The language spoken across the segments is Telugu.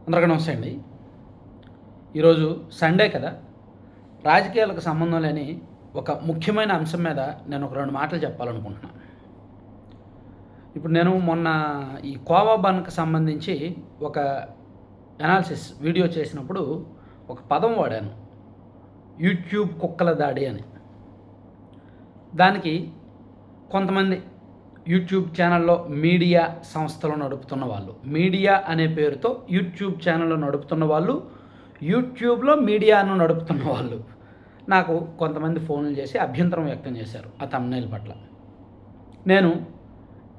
అందరికీ నమస్తే అండి. ఈరోజు సండే కదా. రాజకీయాలకు సంబంధం లేని ఒక ముఖ్యమైన అంశం మీద నేను ఒక రెండు మాటలు చెప్పాలనుకుంటున్నాను ఇప్పుడు నేను మొన్న ఈ కోవా బన్కి సంబంధించి ఒక అనాలిసిస్ వీడియో చేసినప్పుడు ఒక పదం వాడాను. యూట్యూబ్ కుక్కల దాడి అని. దానికి కొంతమంది యూట్యూబ్ ఛానల్లో మీడియా సంస్థలు నడుపుతున్న వాళ్ళు. మీడియా అనే పేరుతో యూట్యూబ్ ఛానల్ నడుపుతున్న వాళ్ళు యూట్యూబ్లో మీడియాను నడుపుతున్న వాళ్ళు. నాకు కొంతమంది ఫోన్లు చేసి అభ్యంతరం వ్యక్తం చేశారు ఆ తమ్నైల్ పట్ల. నేను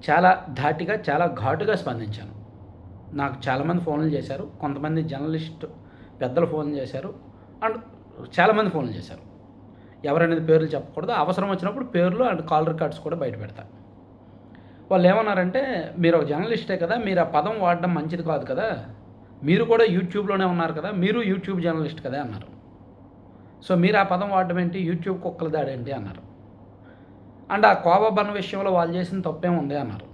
చాలా ధాటిగా చాలా ఘాటుగా స్పందించాను. నాకు చాలామంది ఫోన్లు చేశారు కొంతమంది జర్నలిస్ట్ పెద్దలు ఫోన్లు చేశారు అండ్ చాలామంది ఫోన్లు చేశారు. ఎవరనేది పేర్లు చెప్పకూడదు. అవసరం వచ్చినప్పుడు పేర్లు అండ్ కాల్ రికార్డ్స్ కూడా బయట పెడతాను వాళ్ళు ఏమన్నారంటే మీరు ఒక జర్నలిస్టే కదా మీరు ఆ పదం వాడడం మంచిది కాదు కదా మీరు కూడా యూట్యూబ్లోనే ఉన్నారు కదా మీరు యూట్యూబ్ జర్నలిస్ట్ కదా అన్నారు. సో మీరు ఆ పదం వాడడం ఏంటి? యూట్యూబ్ కుక్కల దాడి ఏంటి? అన్నారు. అండ్ ఆ కోవా విషయంలో వాళ్ళు చేసిన తప్పేముంది అన్నారు.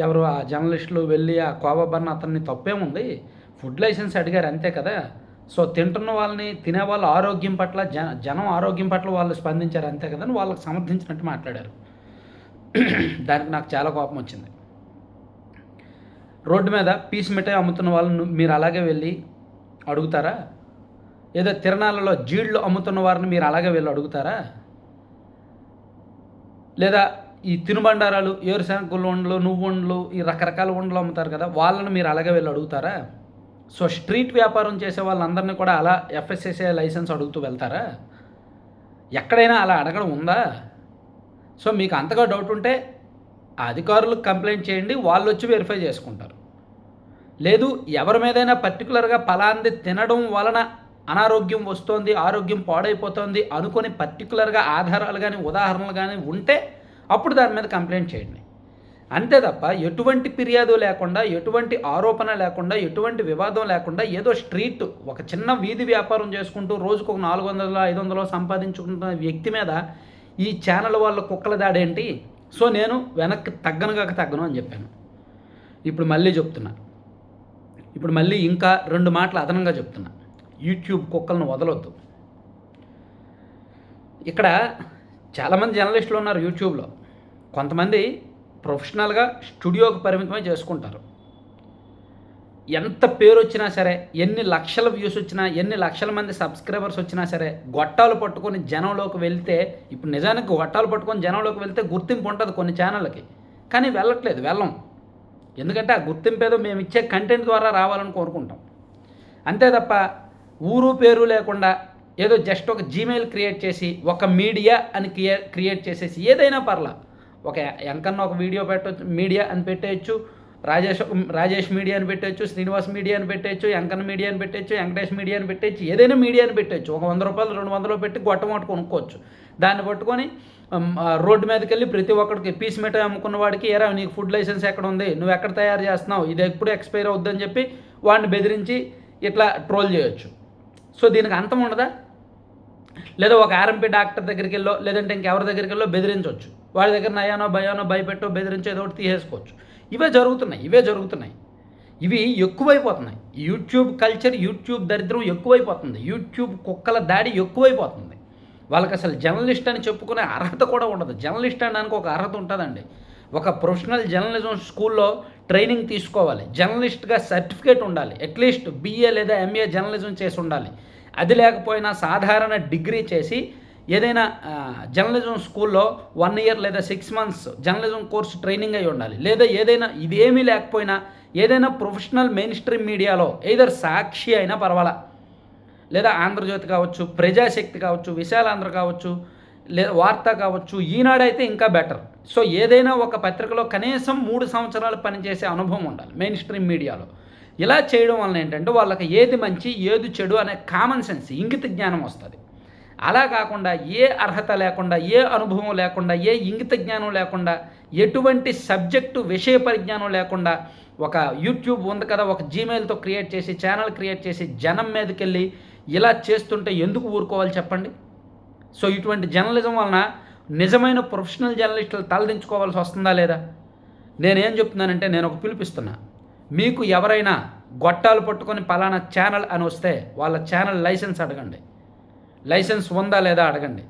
ఎవరు ఆ జర్నలిస్టులు వెళ్ళి ఆ కోవా అతన్ని తప్పేముంది ఫుడ్ లైసెన్స్ అడిగారు అంతే కదా. సో తింటున్న వాళ్ళని తినే వాళ్ళ ఆరోగ్యం పట్ల జన జనం ఆరోగ్యం పట్ల వాళ్ళు స్పందించారు అంతే కదా అని వాళ్ళకి సమర్థించినట్టు మాట్లాడారు. దానికి నాకు చాలా కోపం వచ్చింది. రోడ్డు మీద పీస్ మిఠాయి అమ్ముతున్న వాళ్ళని మీరు అలాగే వెళ్ళి అడుగుతారా? ఏదో తిరణాలలో జీళ్ళు అమ్ముతున్న వారిని మీరు అలాగే వెళ్ళి అడుగుతారా? లేదా ఈ తినుబండారాలు ఏరుశనగలు వండలు నువ్వు వండ్లు ఈ రకరకాల వండలు అమ్ముతారు కదా వాళ్ళని మీరు అలాగే వెళ్ళి అడుగుతారా? సో స్ట్రీట్ వ్యాపారం చేసే వాళ్ళందరినీ కూడా అలా ఎఫ్ఎస్ఎస్ఏ లైసెన్స్ అడుగుతూ వెళ్తారా? ఎక్కడైనా అలా అడగడం ఉందా? సో మీకు అంతగా డౌట్ ఉంటే అధికారులకు కంప్లైంట్ చేయండి వాళ్ళు వచ్చి వెరిఫై చేసుకుంటారు. లేదు ఎవరి మీదైనా పర్టికులర్గా ఫలాంది తినడం వలన అనారోగ్యం వస్తోంది ఆరోగ్యం పాడైపోతుంది అనుకొని పర్టికులర్గా ఆధారాలు కానీ ఉదాహరణలు కానీ ఉంటే అప్పుడు దాని మీద కంప్లైంట్ చేయండి. అంతే తప్ప ఎటువంటి ఫిర్యాదు లేకుండా ఎటువంటి ఆరోపణ లేకుండా ఎటువంటి వివాదం లేకుండా ఏదో స్ట్రీట్ ఒక చిన్న వీధి వ్యాపారం చేసుకుంటూ రోజుకు ఒక నాలుగు వందలు ఐదు వందలు సంపాదించుకుంటున్న వ్యక్తి మీద ఈ ఛానల్ వాళ్ళ కుక్కల దాడేంటి సో నేను వెనక్కి తగ్గను కాక తగ్గను అని చెప్పాను. ఇప్పుడు మళ్ళీ చెప్తున్నా. ఇప్పుడు మళ్ళీ ఇంకా రెండు మాటలు అదనంగా చెప్తున్నా. యూట్యూబ్ కుక్కలను వదలొద్దు. ఇక్కడ చాలామంది జర్నలిస్టులు ఉన్నారు యూట్యూబ్లో కొంతమంది ప్రొఫెషనల్గా స్టూడియోకి పరిమితమై చేసుకుంటారు. ఎంత పేరు వచ్చినా సరే ఎన్ని లక్షల వ్యూస్ వచ్చినా ఎన్ని లక్షల మంది సబ్స్క్రైబర్స్ వచ్చినా సరే గొట్టాలు పట్టుకొని జనంలోకి వెళ్తే ఇప్పుడు నిజానికి గొట్టాలు పట్టుకొని జనంలోకి వెళ్తే గుర్తింపు ఉంటుంది కొన్ని ఛానళ్ళకి కానీ వెళ్ళట్లేదు వెళ్ళం. ఎందుకంటే ఆ గుర్తింపు ఏదో మేము ఇచ్చే కంటెంట్ ద్వారా రావాలని కోరుకుంటాం. అంతే తప్ప ఊరు పేరు లేకుండా ఏదో జస్ట్ ఒక జీమెయిల్ క్రియేట్ చేసి ఒక మీడియా అని క్రియే క్రియేట్ చేసేసి ఏదైనా పర్లా ఒక ఎంకన్నా ఒక వీడియో పెట్టవచ్చు మీడియా అని పెట్టేయచ్చు రాజేష్ రాజేష్ మీడియాని పెట్టచ్చు శ్రీనివాస్ మీడియాని పెట్టచ్చు ఎంకన్న మీడియాని పెట్టచ్చు వెంకటేష్ మీడియాని పెట్టచ్చు ఏదైనా మీడియాని పెట్టచ్చు. ఒక వంద రూపాయలు రెండు వందలు పెట్టి గొట్టమొట్టు కొనుక్కోవచ్చు. దాన్ని పట్టుకొని రోడ్డు మీదకి వెళ్ళి ప్రతి ఒక్కడికి పీస్ మిఠాయి అమ్ముకున్న వాడికి ఏరా నీకు ఫుడ్ లైసెన్స్ ఎక్కడ ఉంది? నువ్వు ఎక్కడ తయారు చేస్తున్నావు? ఇది ఎప్పుడు ఎక్స్పైర్ అవుద్దని చెప్పి వాడిని బెదిరించి ఇట్లా ట్రోల్ చేయొచ్చు. సో దీనికి అంతం ఉండదా? లేదా ఒక ఆర్ఎంపీ డాక్టర్ దగ్గరికి వెళ్ళో లేదంటే ఇంకెవరి దగ్గరికి వెళ్ళో బెదిరించవచ్చు వాళ్ళ దగ్గర నయానో భయానో భయపెట్టో బెదిరించో ఏదో ఒకటి తీసేసుకోవచ్చు. ఇవే జరుగుతున్నాయి ఇవే జరుగుతున్నాయి. ఇవి ఎక్కువైపోతున్నాయి. యూట్యూబ్ కల్చర్ యూట్యూబ్ దరిద్రం ఎక్కువైపోతుంది. యూట్యూబ్ కుక్కల దాడి ఎక్కువైపోతుంది. వాళ్ళకి అసలు జర్నలిస్ట్ అని చెప్పుకునే అర్హత కూడా ఉండదు. జర్నలిస్ట్ అనడానికి ఒక అర్హత ఉంటుందండి. ఒక ప్రొఫెషనల్ జర్నలిజం స్కూల్లో ట్రైనింగ్ తీసుకోవాలి. జర్నలిస్ట్గా సర్టిఫికేట్ ఉండాలి. అట్లీస్ట్ బీఏ లేదా ఎంఏ జర్నలిజం చేసి ఉండాలి. అది లేకపోయినా సాధారణ డిగ్రీ చేసి ఏదైనా జర్నలిజం స్కూల్లో వన్ ఇయర్ లేదా six months journalism course training అయి ఉండాలి. లేదా ఏదైనా ఇదేమీ లేకపోయినా ఏదైనా ప్రొఫెషనల్ మెయిన్ స్ట్రీమ్ మీడియాలో ఏదర్ సాక్షి అయినా పర్వాలా. లేదా ఆంధ్రజ్యోతి కావచ్చు ప్రజాశక్తి కావచ్చు విశాలాంధ్ర కావచ్చు లేదా వార్త కావచ్చు ఈనాడైతే ఇంకా బెటర్. సో ఏదైనా ఒక పత్రికలో కనీసం మూడు సంవత్సరాలు పనిచేసే అనుభవం ఉండాలి మెయిన్ స్ట్రీమ్ మీడియాలో. ఇలా చేయడం వలన ఏంటంటే వాళ్ళకి ఏది మంచి ఏది చెడు అనే కామన్ సెన్స్ ఇంగిత జ్ఞానం వస్తుంది. అలా కాకుండా ఏ అర్హత లేకుండా ఏ అనుభవం లేకుండా ఏ ఇంగిత జ్ఞానం లేకుండా ఎటువంటి సబ్జెక్టు విషయ పరిజ్ఞానం లేకుండా ఒక యూట్యూబ్ ఉంది కదా ఒక జీమెయిల్తో క్రియేట్ చేసి ఛానల్ క్రియేట్ చేసి జనం మీదకి వెళ్ళి ఇలా చేస్తుంటే ఎందుకు ఊరుకోవాలి చెప్పండి? సో ఇటువంటి జర్నలిజం వలన నిజమైన ప్రొఫెషనల్ జర్నలిస్టులు తలదించుకోవాల్సి వస్తుందా లేదా? నేనేం చెప్తున్నానంటే నేను ఒక పిలిపిస్తున్నా. మీకు ఎవరైనా గొట్టాలు పట్టుకొని పలానా ఛానల్ అని వస్తే వాళ్ళ ఛానల్ లైసెన్స్ అడగండి. లైసెన్స్ ఉందా లేదా అడగండి.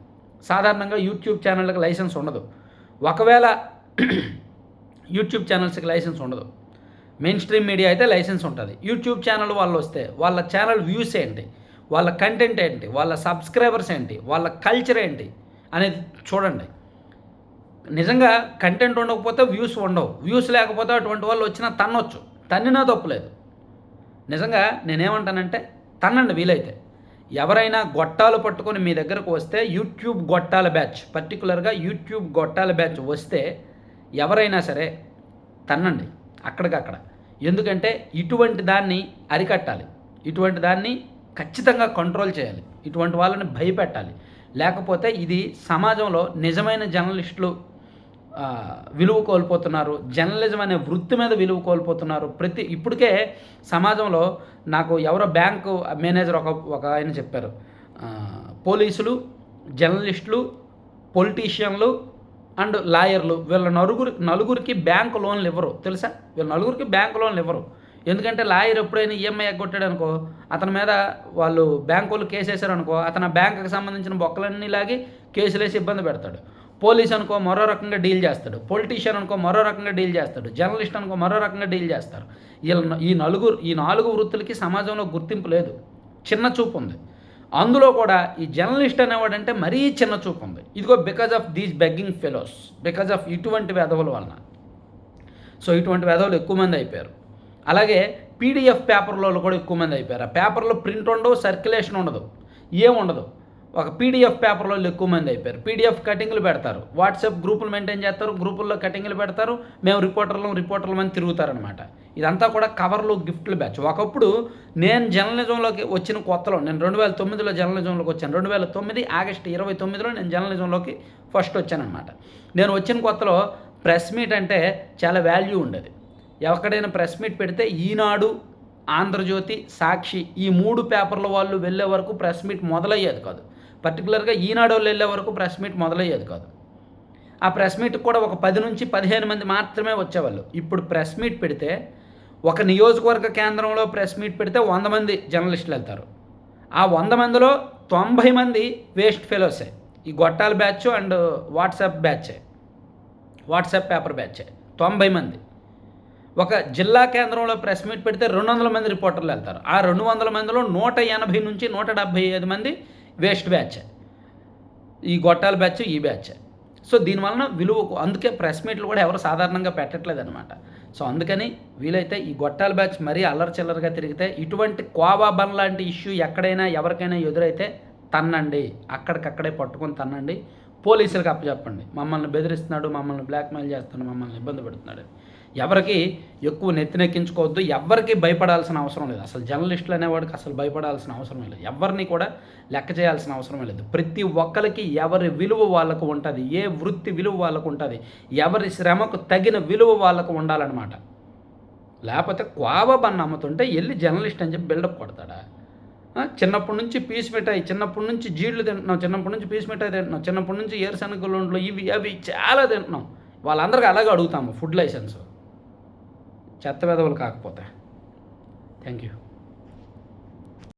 సాధారణంగా యూట్యూబ్ ఛానళ్ళకి లైసెన్స్ ఉండదు. ఒకవేళ యూట్యూబ్ ఛానల్స్కి లైసెన్స్ ఉండదు. మెయిన్ స్ట్రీమ్ మీడియా అయితే లైసెన్స్ ఉంటుంది. యూట్యూబ్ ఛానల్ వాళ్ళు వస్తే వాళ్ళ ఛానల్ వ్యూస్ ఏంటి? వాళ్ళ కంటెంట్ ఏంటి? వాళ్ళ సబ్స్క్రైబర్స్ ఏంటి? వాళ్ళ కల్చర్ ఏంటి? అనేది చూడండి. నిజంగా కంటెంట్ ఉండకపోతే వ్యూస్ ఉండవు. వ్యూస్ లేకపోతే అటువంటి వాళ్ళు వచ్చినా తన్నొచ్చు. తన్నినా తప్పులేదు. నిజంగా నేనేమంటానంటే తన్నండి వీలైతే. ఎవరైనా గొట్టాలు పట్టుకొని మీ దగ్గరకు వస్తే యూట్యూబ్ గొట్టాల బ్యాచ్ పర్టికులర్గా యూట్యూబ్ గొట్టాల బ్యాచ్ వస్తే ఎవరైనా సరే తన్నండి అక్కడికక్కడ. ఎందుకంటే ఇటువంటి దాన్ని అరికట్టాలి. ఇటువంటి దాన్ని ఖచ్చితంగా కంట్రోల్ చేయాలి. ఇటువంటి వాళ్ళని భయపెట్టాలి. లేకపోతే ఇది సమాజంలో నిజమైన జర్నలిస్టులు విలువ కోల్పోతున్నారు. జర్నలిజం అనే వృత్తి మీద విలువ కోల్పోతున్నారు. ప్రతి ఇప్పటికే సమాజంలో నాకు ఎవరో బ్యాంకు మేనేజర్ ఒక ఒక ఆయన చెప్పారు. పోలీసులు జర్నలిస్టులు పొలిటీషియన్లు అండ్ లాయర్లు వీళ్ళ నలుగురు నలుగురికి బ్యాంకు లోన్లు ఇవ్వరు. తెలుసా? వీళ్ళ నలుగురికి బ్యాంకు లోన్లు ఇవ్వరు. ఎందుకంటే లాయర్ ఎప్పుడైనా ఈఎంఐ ఎగ్గొట్టాడు అనుకో అతని మీద వాళ్ళు బ్యాంకు వాళ్ళు కేసు వేశారు అనుకో అతను బ్యాంకుకి సంబంధించిన బొక్కలన్నీ లాగి కేసులు వేసి ఇబ్బంది పెడతాడు. పోలీస్ అనుకో మరో రకంగా డీల్ చేస్తాడు. పొలిటీషియన్ అనుకో మరో రకంగా డీల్ చేస్తాడు. జర్నలిస్ట్ అనుకో మరో రకంగా డీల్ చేస్తారు. వీళ్ళ ఈ నలుగురు ఈ నాలుగు వృత్తులకి సమాజంలో గుర్తింపు లేదు. చిన్న చూపు ఉంది. అందులో కూడా ఈ జర్నలిస్ట్ అనేవాడంటే మరీ చిన్న చూపు ఉంది. ఇదిగో because of these begging fellows because of ఇటువంటి వెధవుల వలన. సో ఇటువంటి వెధవులు ఎక్కువ మంది అయిపోయారు. అలాగే పీడిఎఫ్ పేపర్లలో కూడా ఎక్కువ మంది అయిపోయారు. ఆ పేపర్లో ప్రింట్ ఉండవు సర్క్యులేషన్ ఉండదు. ఏం ఉండదు. ఒక పీడిఎఫ్ పేపర్లో ఎక్కువ మంది అయిపోయారు. పీడిఎఫ్ కటింగ్లు పెడతారు. వాట్సాప్ గ్రూపులు మెయింటైన్ చేస్తారు. గ్రూపుల్లో కటింగ్లు పెడతారు. మేము రిపోర్టర్లు రిపోర్టర్లు అని తిరుగుతారనమాట ఇదంతా కూడా కవర్లు గిఫ్ట్లు బ్యాచ్ ఒకప్పుడు నేను జర్నలిజంలోకి వచ్చిన కొత్తలో నేను రెండు వేల తొమ్మిదిలో జర్నలిజంలోకి వచ్చాను. రెండు వేల తొమ్మిది ఆగస్టు ఇరవై తొమ్మిదిలో నేను జర్నలిజంలోకి ఫస్ట్ వచ్చానమాట నేను వచ్చిన కొత్తలో ప్రెస్ మీట్ అంటే చాలా వాల్యూ ఉండేది. ఎక్కడైనా ప్రెస్ మీట్ పెడితే ఈనాడు ఆంధ్రజ్యోతి సాక్షి ఈ మూడు పేపర్ల వాళ్ళు వెళ్ళే వరకు ప్రెస్ మీట్ మొదలయ్యేది కాదు. పర్టికులర్గా ఈనాడు వాళ్ళు వెళ్ళే వరకు ప్రెస్ మీట్ మొదలయ్యేది కాదు. ఆ ప్రెస్ మీట్ కూడా ఒక పది నుంచి పదిహేను మంది మాత్రమే వచ్చేవాళ్ళు. ఇప్పుడు ప్రెస్ మీట్ పెడితే ఒక నియోజకవర్గ కేంద్రంలో ప్రెస్ మీట్ పెడితే వంద మంది జర్నలిస్టులు వెళ్తారు. ఆ వంద మందిలో తొంభై మంది వేస్ట్ ఫెలోసే. ఈ గొట్టాల బ్యాచ్ అండ్ వాట్సాప్ బ్యాచే. వాట్సాప్ పేపర్ బ్యాచే. తొంభై మంది. ఒక జిల్లా కేంద్రంలో ప్రెస్ మీట్ పెడితే రెండు వందల మంది రిపోర్టర్లు వెళ్తారు. ఆ రెండు వందల మందిలో నూట ఎనభై నుంచి నూట డెబ్భై ఐదు మంది వేస్ట్ బ్యాచ్. ఈ గొట్టాల బ్యాచ్ ఈ బ్యాచ్. సో దీనివలన విలువకు అందుకే ప్రెస్ మీట్లు కూడా ఎవరు సాధారణంగా పెట్టట్లేదు అనమాట సో అందుకని వీలైతే ఈ గొట్టాల బ్యాచ్ మరీ అల్లరి చిల్లరగా తిరిగితే ఇటువంటి కోవా బన్ లాంటి ఇష్యూ ఎక్కడైనా ఎవరికైనా ఎదురైతే తన్నండి. అక్కడికక్కడే పట్టుకొని తన్నండి. పోలీసులకు అప్పచెప్పండి. మమ్మల్ని బెదిరిస్తున్నాడు మమ్మల్ని బ్లాక్మెయిల్ చేస్తున్నాడు మమ్మల్ని ఇబ్బంది పెడుతున్నాడు. ఎవరికి ఎక్కువ నెత్తినెక్కించుకోవద్దు ఎవరికి భయపడాల్సిన అవసరం లేదు. అసలు జర్నలిస్టులు అనేవాడికి అసలు భయపడాల్సిన అవసరం లేదు. ఎవరిని కూడా లెక్క చేయాల్సిన అవసరం లేదు. ప్రతి ఒక్కరికి ఎవరి విలువ వాళ్ళకు ఉంటుంది ఏ వృత్తి విలువ వాళ్ళకు ఉంటుంది ఎవరి శ్రమకు తగిన విలువ వాళ్ళకు ఉండాలన్నమాట. లేకపోతే కోవబన్న అమ్ముతుంటే వెళ్ళి జర్నలిస్ట్ అని చెప్పి బిల్డప్ కొడతాడా? చిన్నప్పటి నుంచి పీస్ మిఠాయి చిన్నప్పటి నుంచి జీళ్ళు తింటున్నాం చిన్నప్పటి నుంచి పీస్ మిఠాయి తింటున్నాం చిన్నప్పటి నుంచి ఏరుశనగలు ఇవి అవి చాలా తింటున్నాం. వాళ్ళందరికీ అలాగే అడుగుతాము ఫుడ్ లైసెన్స్. చెత్త వెదవులు కాకపోతే. Thank you